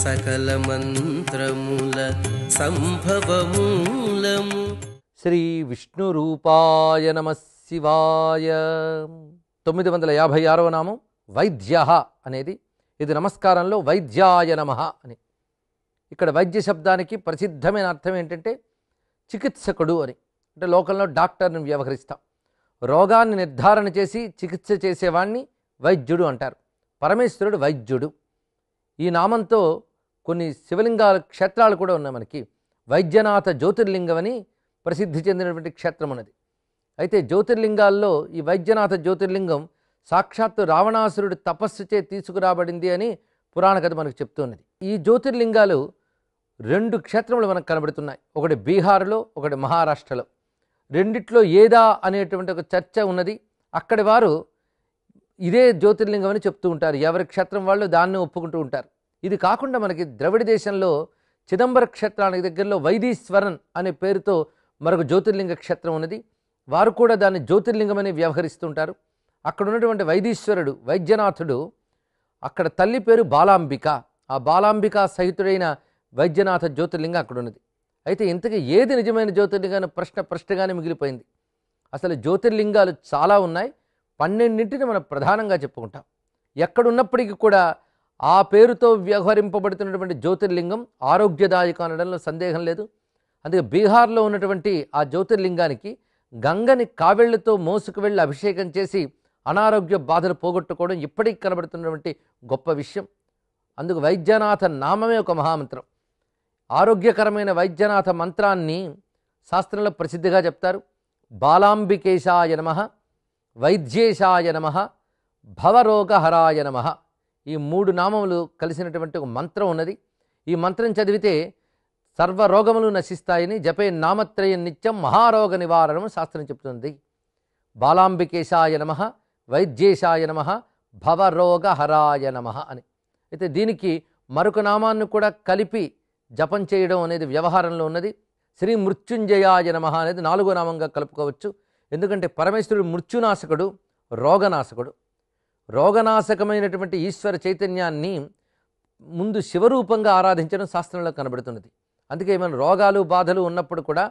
సకల మంత్రముల సంభవమూలము. శ్రీ విష్ణు రూపాయ నమ శివాయ. తొమ్మిది వందల యాభై ఆరవ నామం వైద్య అనేది. ఇది నమస్కారంలో వైద్యాయ నమ అని. ఇక్కడ వైద్య శబ్దానికి ప్రసిద్ధమైన అర్థం ఏంటంటే చికిత్సకుడు అని. అంటే లోకంలో డాక్టర్ని వ్యవహరిస్తాం. రోగాన్ని నిర్ధారణ చేసి చికిత్స చేసేవాణ్ణి వైద్యుడు అంటారు. పరమేశ్వరుడు వైద్యుడు. ఈ నామంతో కొన్ని శివలింగాల క్షేత్రాలు కూడా ఉన్నాయి మనకి. వైద్యనాథ జ్యోతిర్లింగం అని ప్రసిద్ధి చెందినటువంటి క్షేత్రం ఉన్నది. అయితే జ్యోతిర్లింగాల్లో ఈ వైద్యనాథ జ్యోతిర్లింగం సాక్షాత్తు రావణాసురుడి తపస్సుచే తీసుకురాబడింది అని పురాణ కథ మనకు చెప్తున్నది. ఈ జ్యోతిర్లింగాలు రెండు క్షేత్రములు మనకు కనబడుతున్నాయి. ఒకటి బీహార్లో ఒకటి మహారాష్ట్రలో. రెండిట్లో ఏదా అనేటువంటి ఒక చర్చ ఉన్నది. అక్కడి వారు ఇదే జ్యోతిర్లింగం అని చెప్తూ ఉంటారు. ఎవరి క్షేత్రం వాళ్ళు దాన్ని ఒప్పుకుంటూ ఉంటారు. ఇది కాకుండా మనకి ద్రవిడ దేశంలో చిదంబర క్షేత్రానికి దగ్గరలో వైదీశ్వరన్ అనే పేరుతో మరొక జ్యోతిర్లింగ క్షేత్రం ఉన్నది. వారు కూడా దాన్ని జ్యోతిర్లింగమని వ్యవహరిస్తుంటారు. అక్కడ ఉన్నటువంటి వైదీశ్వరుడు వైద్యనాథుడు అక్కడ తల్లి పేరు బాలాంబిక. ఆ బాలాంబిక సహితుడైన వైద్యనాథ జ్యోతిర్లింగం అక్కడ ఉన్నది. అయితే ఇంతకీ ఏది నిజమైన జ్యోతిర్లింగం అనే ప్రశ్న ప్రశ్నగానే మిగిలిపోయింది. అసలు జ్యోతిర్లింగాలు చాలా ఉన్నాయి. పన్నెండింటిని మనం ప్రధానంగా చెప్పుకుంటాం. ఎక్కడున్నప్పటికీ కూడా ఆ పేరుతో వ్యవహరింపబడుతున్నటువంటి జ్యోతిర్లింగం ఆరోగ్యదాయకం అనడంలో సందేహం లేదు. అందుకే బీహార్లో ఉన్నటువంటి ఆ జ్యోతిర్లింగానికి గంగని కావెళ్ళతో మోసుకు వెళ్ళి అభిషేకం చేసి అనారోగ్య బాధలు పోగొట్టుకోవడం ఇప్పటికీ కనబడుతున్నటువంటి గొప్ప విషయం. అందుకు వైద్యనాథ నామమే ఒక మహామంత్రం. ఆరోగ్యకరమైన వైద్యనాథ మంత్రాన్ని శాస్త్రంలో ప్రసిద్ధిగా చెప్తారు. బాలాంబికేశాయ నమ వైద్యేశాయ నమ భవరోగహరాయ నమ. ఈ మూడు నామములు కలిసినటువంటి ఒక మంత్రం ఉన్నది. ఈ మంత్రం చదివితే సర్వ రోగములు నశిస్తాయని జపే నామత్రయం నిత్యం మహారోగ నివారణం శాస్త్రం చెప్తుంది. బాలాంబికేశాయ నమ వైద్యేశాయ నమ భవరోగహరాయ నమ అని. అయితే దీనికి మరొక నామాన్ని కూడా కలిపి జపం చేయడం అనేది వ్యవహారంలో ఉన్నది. శ్రీ మృత్యుంజయాయ నమ అనేది నాలుగో నామంగా కలుపుకోవచ్చు. ఎందుకంటే పరమేశ్వరుడు మృత్యునాశకుడు రోగనాశకుడు. రోగనాశకమైనటువంటి ఈశ్వర చైతన్యాన్ని ముందు శివరూపంగా ఆరాధించడం శాస్త్రంలో కనబడుతున్నది. అందుకే ఏమైనా రోగాలు బాధలు ఉన్నప్పుడు కూడా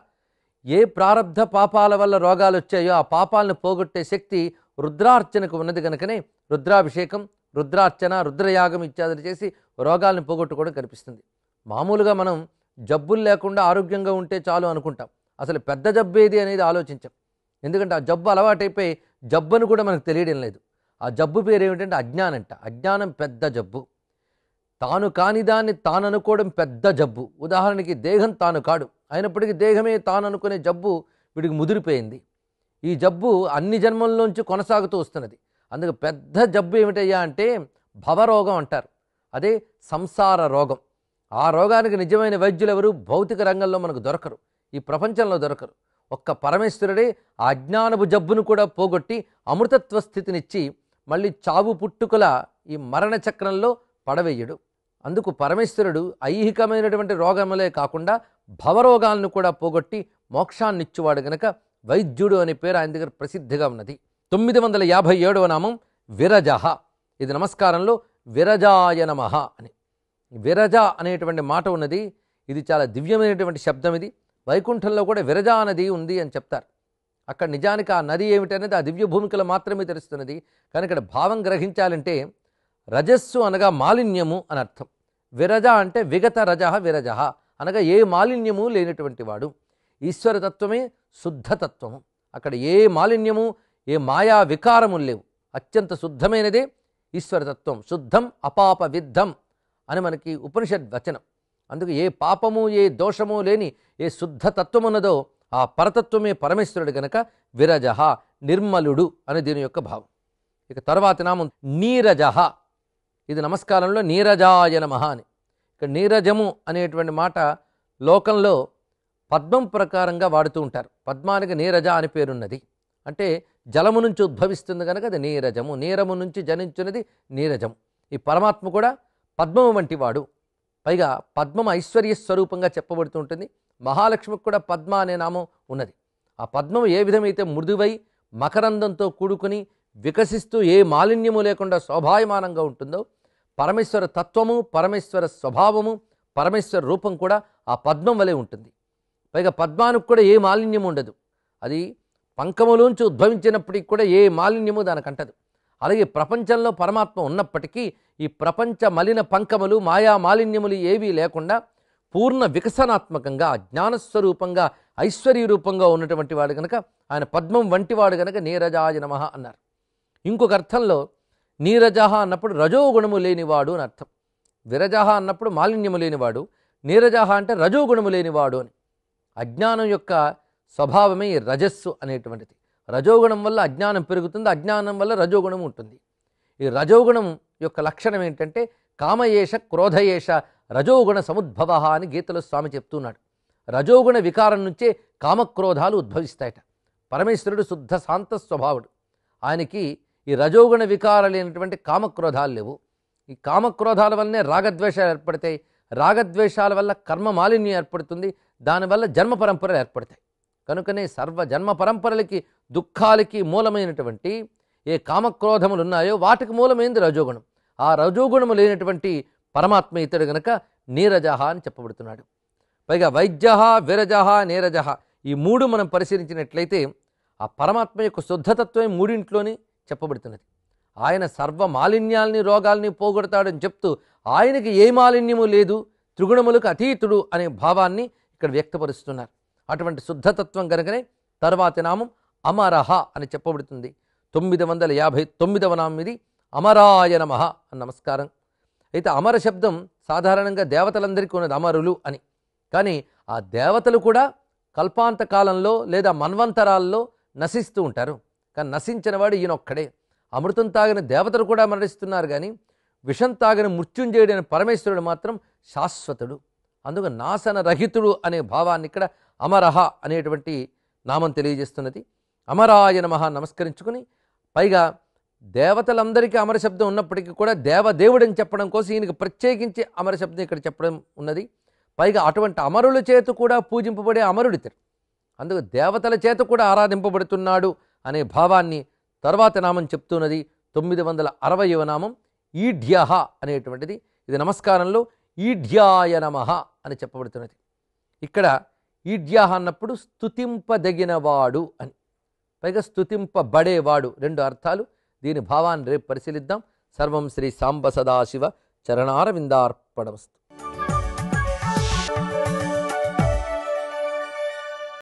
ఏ ప్రారంధ పాపాల వల్ల రోగాలు వచ్చాయో ఆ పాపాలను పోగొట్టే శక్తి రుద్రార్చనకు ఉన్నది కనుకనే రుద్రాభిషేకం రుద్రార్చన రుద్రయాగం ఇత్యాదులు చేసి రోగాలను పోగొట్టుకోవడం కనిపిస్తుంది. మామూలుగా మనం జబ్బులు లేకుండా ఆరోగ్యంగా ఉంటే చాలు అనుకుంటాం. అసలు పెద్ద జబ్బు ఏది అనేది ఆలోచించాం. ఎందుకంటే ఆ జబ్బు అలవాటైపోయి జబ్బును కూడా మనకు తెలియడం లేదు. ఆ జబ్బు పేరు ఏమిటంటే అజ్ఞానంట. అజ్ఞానం పెద్ద జబ్బు. తాను కాని దాన్ని తాను అనుకోవడం పెద్ద జబ్బు. ఉదాహరణకి దేహం తాను కాడు. అయినప్పటికీ దేహమే తాను అనుకునే జబ్బు వీడికి ముదిరిపోయింది. ఈ జబ్బు అన్ని జన్మల్లోంచి కొనసాగుతూ వస్తున్నది. అందుకు పెద్ద జబ్బు ఏమిటయ్యా అంటే భవరోగం అంటారు. అదే సంసార రోగం. ఆ రోగానికి నిజమైన వైద్యులు ఎవరు భౌతిక రంగంలో మనకు దొరకరు. ఈ ప్రపంచంలో దొరకరు. ఒక్క పరమేశ్వరుడే ఆ అజ్ఞానపు జబ్బును కూడా పోగొట్టి అమృతత్వ స్థితినిచ్చి మళ్ళీ చావు పుట్టుకల ఈ మరణ చక్రంలో పడవేయడు. అందుకు పరమేశ్వరుడు ఐహికమైనటువంటి రోగములే కాకుండా భవరోగాలను కూడా పోగొట్టి మోక్షాన్నిచ్చువాడు గనక వైద్యుడు అనే పేరు ఆయన దగ్గర ప్రసిద్ధిగా ఉన్నది. తొమ్మిది వందల యాభై ఏడవ నామం విరజహ. ఇది నమస్కారంలో విరజాయ నమ అని. విరజ అనేటువంటి మాట ఉన్నది. ఇది చాలా దివ్యమైనటువంటి శబ్దం ఇది. వైకుంఠంలో కూడా విరజా నది ఉంది అని చెప్తారు. అక్కడ నిజానికి ఆ నది ఏమిటనేది ఆ దివ్య భూమికలు మాత్రమే తెలుస్తున్నది. కానీ ఇక్కడ భావం గ్రహించాలంటే రజస్సు అనగా మాలిన్యము అని అర్థం. విరజ అంటే విగత రజ విరజ అనగా ఏ మాలిన్యము లేనటువంటి వాడు. ఈశ్వరతత్వమే శుద్ధతత్వము. అక్కడ ఏ మాలిన్యము ఏ మాయా వికారము లేవు. అత్యంత శుద్ధమైనదే ఈశ్వరతత్వం. శుద్ధం అపాప విద్ధం అని మనకి ఉపనిషద్ వచనం. అందుకు ఏ పాపము ఏ దోషము లేని ఏ శుద్ధ ఉన్నదో ఆ పరతత్వమే పరమేశ్వరుడు గనక విరజహ నిర్మలుడు అని దీని యొక్క భావం. ఇక తర్వాత నామం నీరజహ. ఇది నమస్కారంలో నీరజాయ నమః అని. ఇక నీరజము అనేటువంటి మాట లోకంలో పద్మం ప్రకారంగా వాడుతూ ఉంటారు. పద్మానికి నీరజ అని పేరున్నది. అంటే జలము నుంచి ఉద్భవిస్తుంది కనుక అది నీరజము. నీరము నుంచి జనించినది నీరజము. ఈ పరమాత్మ కూడా పద్మము వంటి వాడు. పైగా పద్మం ఐశ్వర్య స్వరూపంగా చెప్పబడుతూ ఉంటుంది. మహాలక్ష్మికి కూడా పద్మ అనే నామం ఉన్నది. ఆ పద్మం ఏ విధమైతే మృదువై మకరందంతో కూడుకుని వికసిస్తూ ఏ మాలిన్యము లేకుండా శోభాయమానంగా ఉంటుందో పరమేశ్వర తత్వము పరమేశ్వర స్వభావము పరమేశ్వర రూపం కూడా ఆ పద్మం వలె ఉంటుంది. పైగా పద్మానికి కూడా ఏ మాలిన్యం ఉండదు. అది పంకములోంచి ఉద్భవించినప్పటికి కూడా ఏ మాలిన్యము దానికి అంటదు అలాగే ప్రపంచంలో పరమాత్మ ఉన్నప్పటికీ ఈ ప్రపంచ మలిన పంకములు మాయా మాలిన్యములు ఏవీ లేకుండా పూర్ణ వికసనాత్మకంగా జ్ఞానస్వరూపంగా ఐశ్వర్య రూపంగా ఉన్నటువంటి వాడు కనుక ఆయన పద్మం వంటివాడు కనుక నీరజాయ నమః అన్నారు. ఇంకొక అర్థంలో నీరజహ అన్నప్పుడు రజోగుణము లేనివాడు అని అర్థం. విరజహ అన్నప్పుడు మాలిన్యము లేనివాడు నీరజహ అంటే రజోగుణము లేనివాడు అని. అజ్ఞానం యొక్క స్వభావమే రజస్సు అనేటువంటిది. రజోగుణం వల్ల అజ్ఞానం పెరుగుతుంది అజ్ఞానం వల్ల రజోగుణం ఉంటుంది. ఈ రజోగుణం యొక్క లక్షణం ఏంటంటే కామయేష క్రోధయేష రజోగుణ సముద్భవ అని గీతలో స్వామి చెప్తున్నాడు. రజోగుణ వికారం నుంచే కామక్రోధాలు ఉద్భవిస్తాయట. పరమేశ్వరుడు శుద్ధ శాంత స్వభావుడు. ఆయనకి ఈ రజోగుణ వికారాలైనటువంటి కామక్రోధాలు లేవు. ఈ కామక్రోధాల వల్లనే రాగద్వేషాలు ఏర్పడతాయి. రాగద్వేషాల వల్ల కర్మ మాలిన్యం ఏర్పడుతుంది. దానివల్ల జన్మ పరంపరలు ఏర్పడతాయి. కనుకనే సర్వ జన్మ పరంపరలకి దుఃఖాలకి మూలమైనటువంటి ఏ కామక్రోధములు ఉన్నాయో వాటికి మూలమైంది రజోగుణం. ఆ రజోగుణము లేనటువంటి పరమాత్మ ఇతడు గనక నీరజహ అని చెప్పబడుతున్నాడు. పైగా వైద్య విరజ నీరజ ఈ మూడు మనం పరిశీలించినట్లయితే ఆ పరమాత్మ యొక్క శుద్ధతత్వమే మూడింట్లోని చెప్పబడుతున్నది. ఆయన సర్వ మాలిన్యాల్ని రోగాల్ని పోగొడతాడని చెప్తూ ఆయనకి ఏ మాలిన్యము లేదు త్రిగుణములకు అతీతుడు అనే భావాన్ని ఇక్కడ వ్యక్తపరుస్తున్నారు. అటువంటి శుద్ధతత్వం కనుకనే తర్వాతి నామం అమరహ అని చెప్పబడుతుంది. తొమ్మిది వందల యాభై తొమ్మిదవ నామం ఇది అమరాయ నమః అని నమస్కారం. అయితే అమర శబ్దం సాధారణంగా దేవతలందరికీ ఉన్నది అమరులు అని. కానీ ఆ దేవతలు కూడా కల్పాంత కాలంలో లేదా మన్వంతరాల్లో నశిస్తూ ఉంటారు. కానీ నశించిన వాడు ఈయనొక్కడే. అమృతం తాగిన దేవతలు కూడా మరణిస్తున్నారు కానీ విషం తాగిన మృత్యుంజయుడైన పరమేశ్వరుడు మాత్రం శాశ్వతుడు. అందుకు నాశన రహితుడు అనే భావాన్ని ఇక్కడ అమరహ అనేటువంటి నామం తెలియజేస్తున్నది. అమరాయ నమః నమస్కరించుకుని పైగా దేవతలందరికీ అమర శబ్దం ఉన్నప్పటికీ కూడా దేవదేవుడని చెప్పడం కోసం ఈయనకి ప్రత్యేకించి అమర శబ్దం ఇక్కడ చెప్పడం ఉన్నది. పైగా అటువంటి అమరుల చేత కూడా పూజింపబడే అమరుడితడు. అందుకు దేవతల చేత కూడా ఆరాధింపబడుతున్నాడు అనే భావాన్ని తర్వాత నామం చెప్తున్నది. తొమ్మిది వందల అరవయవ నామం ఈఢ్యహ అనేటువంటిది. ఇది నమస్కారంలో ఈఢ్యాయ నమః అని చెప్పబడుతున్నది. ఇక్కడ ఈఢ్యాహ అన్నప్పుడు స్తుతింపదగినవాడు అని. పైగా స్థుతింపబడేవాడు రెండు అర్థాలు. దీని భావాన్ని రేపు పరిశీలిద్దాం. సర్వం శ్రీ సాంబ సదాశివ చరణారవిందార్పణమస్తు.